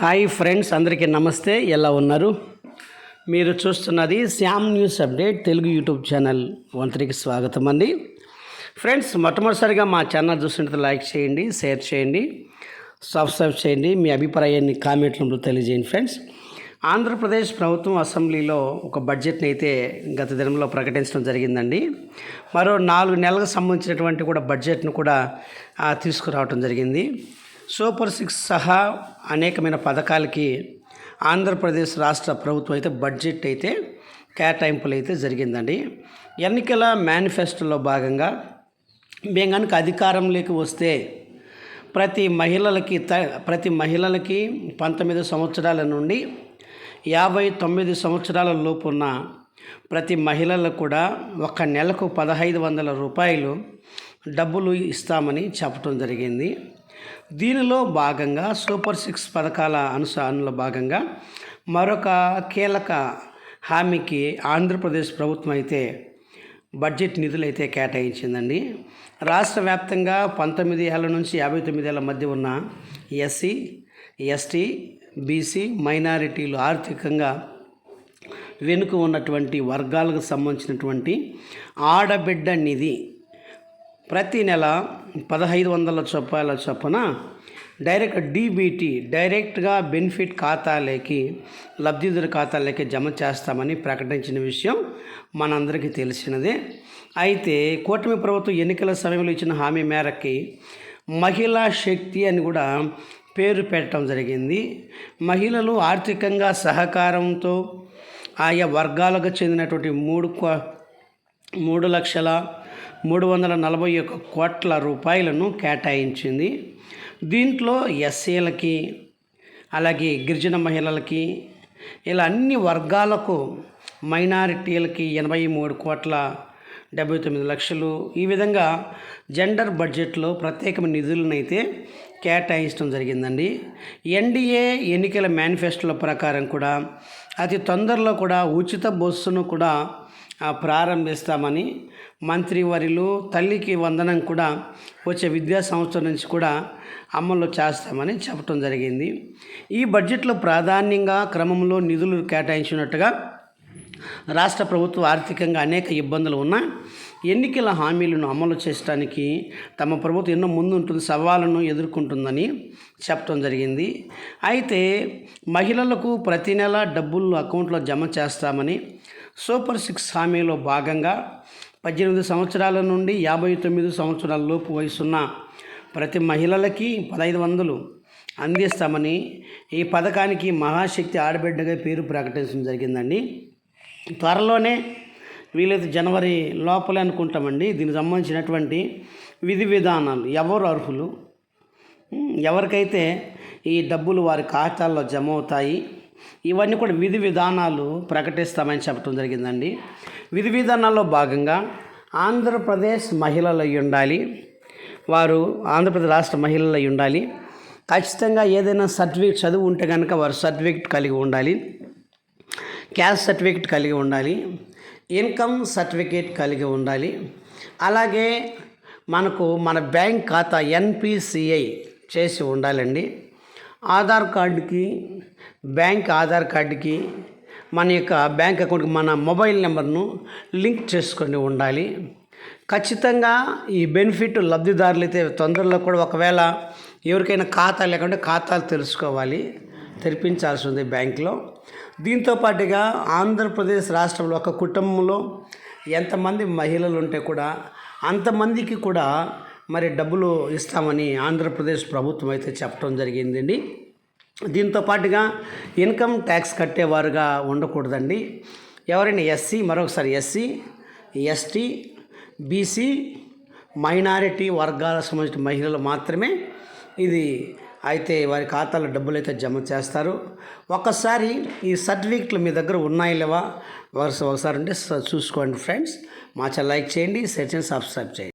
Hi friends అందరికీ నమస్తే. ఎలా ఉన్నారు? మీరు చూస్తున్నది Shyam news update Telugu YouTube channel వంతరికి స్వాగతం అండి. ఫ్రెండ్స్ మొట్టమొదటిసారిగా మా ఛానల్ చూస్తుంటే లైక్ చేయండి షేర్ చేయండి సబ్స్క్రైబ్ చేయండి. మీ అభిప్రాయాన్ని కామెంట్లలో తెలియజేయండి ఫ్రెండ్స్. ఆంధ్రప్రదేశ్ ప్రభుత్వం అసెంబ్లీలో ఒక బడ్జెట్ని అయితే గత దినంలో ప్రకటించడం జరిగిందండి. మరో నాలుగు నెలలకు సంబంధించినటువంటి కూడా బడ్జెట్ను కూడా తీసుకురావటం జరిగింది. సూపర్ సిక్స్ సహా అనేకమైన పథకాలకి ఆంధ్రప్రదేశ్ రాష్ట్ర ప్రభుత్వం అయితే బడ్జెట్ అయితే కేటాయింపులు అయితే జరిగిందండి. ఎన్నికల మేనిఫెస్టోలో భాగంగా మేము కనుక అధికారంలోకి వస్తే ప్రతి మహిళలకి త ప్రతి మహిళలకి పంతొమ్మిది సంవత్సరాల నుండి యాభై తొమ్మిది సంవత్సరాల లోపున్న ప్రతి మహిళలకు కూడా ఒక నెలకు పదహైదు వందల రూపాయలు డబ్బులు ఇస్తామని చెప్పడం జరిగింది. దీనిలో భాగంగా సూపర్ సిక్స్ పథకాల అనుసరణలో భాగంగా మరొక కీలక హామీకి ఆంధ్రప్రదేశ్ ప్రభుత్వం అయితే బడ్జెట్ నిధులు అయితే కేటాయించిందండి. రాష్ట్ర వ్యాప్తంగా పంతొమ్మిది ఏళ్ళ నుంచి యాభై తొమ్మిది ఏళ్ళ మధ్య ఉన్న ఎస్సీ ఎస్టీ బీసీ మైనారిటీలు ఆర్థికంగా వెనుక ఉన్నటువంటి వర్గాలకు సంబంధించినటువంటి ఆడబిడ్డ నిధి ప్రతి నెల పదహైదు వందల చొప్పాల చొప్పున డైరెక్ట్ డీబీటీ డైరెక్ట్గా బెనిఫిట్ ఖాతాలకి లబ్ధిదారు ఖాతాలోకి జమ చేస్తామని ప్రకటించిన విషయం మనందరికీ తెలిసినదే. అయితే కూటమి ప్రభుత్వం ఎన్నికల సమయంలో ఇచ్చిన హామీ మేరకి మహిళా శక్తి అని కూడా పేరు పెట్టడం జరిగింది. మహిళలు ఆర్థికంగా సహకారంతో ఆయా వర్గాలకు చెందినటువంటి మూడు కో- మూడు లక్షల మూడు వందల నలభై ఒక్క కోట్ల రూపాయలను కేటాయించింది. దీంట్లో ఎస్సీలకి అలాగే గిరిజన మహిళలకి ఇలా అన్ని వర్గాలకు మైనారిటీలకి ఎనభై మూడు కోట్ల డెబ్బై తొమ్మిది లక్షలు. ఈ విధంగా జెండర్ బడ్జెట్లో ప్రత్యేకమైన నిధులను అయితే కేటాయించడం జరిగిందండి. ఎన్డీఏ ఎన్నికల మేనిఫెస్టోల ప్రకారం కూడా అతి తొందరలో కూడా ఉచిత బస్సును కూడా ప్రారంభిస్తామని ప్రారంభిస్తామని మంత్రివర్యులు తల్లికి వందనం కూడా వచ్చే విద్యా సంవత్సరం నుంచి కూడా అమలు చేస్తామని చెప్పడం జరిగింది. ఈ బడ్జెట్లో ప్రాధాన్యంగా క్రమంలో నిధులు కేటాయించినట్టుగా రాష్ట్ర ప్రభుత్వం ఆర్థికంగా అనేక ఇబ్బందులు ఉన్నా ఎన్నికల హామీలను అమలు చేయడానికి తమ ప్రభుత్వం ఎన్నో ముందుంటుంది సవాళ్ళను ఎదుర్కొంటుందని చెప్పడం జరిగింది. అయితే మహిళలకు ప్రతి నెల డబ్బులు అకౌంట్లో జమ చేస్తామని సూపర్ సిక్స్ హామీలో భాగంగా పద్దెనిమిది సంవత్సరాల నుండి యాభై తొమ్మిది సంవత్సరాల లోపు వయసున్న ప్రతి మహిళలకి పదహైదు వందలు అందిస్తామని ఈ పథకానికి మహాశక్తి ఆడబిడ్డగా పేరు ప్రకటించడం జరిగిందండి. త్వరలోనే వీలైతే జనవరి లోపలే అనుకుంటామండి. దీనికి సంబంధించినటువంటి విధి విధానాలు ఎవరు అర్హులు? ఎవరికైతే ఈ డబ్బులు వారి ఖాతాల్లో జమ అవుతాయి ఇవన్నీ కూడా విధి విధానాలు ప్రకటిస్తామని చెప్పడం జరిగిందండి. విధి విధానాల్లో భాగంగా ఆంధ్రప్రదేశ్ మహిళలు అయి ఉండాలి. వారు ఆంధ్రప్రదేశ్ రాష్ట్ర మహిళలు అయి ఉండాలి. ఖచ్చితంగా ఏదైనా సర్టిఫికేట్ చదువు ఉంటే కనుక వారు సర్టిఫికేట్ కలిగి ఉండాలి. క్యాస్ట్ సర్టిఫికేట్ కలిగి ఉండాలి ఇన్కమ్ సర్టిఫికేట్ కలిగి ఉండాలి. అలాగే మనకు మన బ్యాంక్ ఖాతా ఎన్పిసిఐ చేసి ఉండాలండి. ఆధార్ కార్డుకి బ్యాంక్ ఆధార్ కార్డుకి మన యొక్క బ్యాంక్ అకౌంట్కి మన మొబైల్ నెంబర్ను లింక్ చేసుకొని ఉండాలి. ఖచ్చితంగా ఈ బెనిఫిట్ లబ్ధిదారులు అయితే తొందరలో కూడా ఒకవేళ ఎవరికైనా ఖాతా లేకుంటే ఖాతాలు తెలుసుకోవాలి. తెరిపించాల్సి ఉంది బ్యాంకులో. దీంతో పాటుగా ఆంధ్రప్రదేశ్ రాష్ట్రంలో ఒక కుటుంబంలో ఎంతమంది మహిళలు ఉంటే కూడా అంతమందికి కూడా మరి డబ్బులు ఇస్తామని ఆంధ్రప్రదేశ్ ప్రభుత్వం అయితే చెప్పడం జరిగిందండి. దీంతో పాటుగా ఇన్కమ్ ట్యాక్స్ కట్టేవారుగా ఉండకూడదండి. ఎవరైనా ఎస్సీ మరొకసారి ఎస్సీ ఎస్టీ బీసీ మైనారిటీ వర్గాలకు సంబంధించిన మహిళలు మాత్రమే ఇది అయితే వారి ఖాతాలో డబ్బులు అయితే జమ చేస్తారు. ఒకసారి ఈ సర్టిఫికెట్లు మీ దగ్గర ఉన్నాయి లేవా? ఒకసారి ఒకసారి ఉంటే చూసుకోండి ఫ్రెండ్స్. మా ఛానల్ లైక్ చేయండి షేర్ చేయండి సబ్స్క్రైబ్ చేయండి.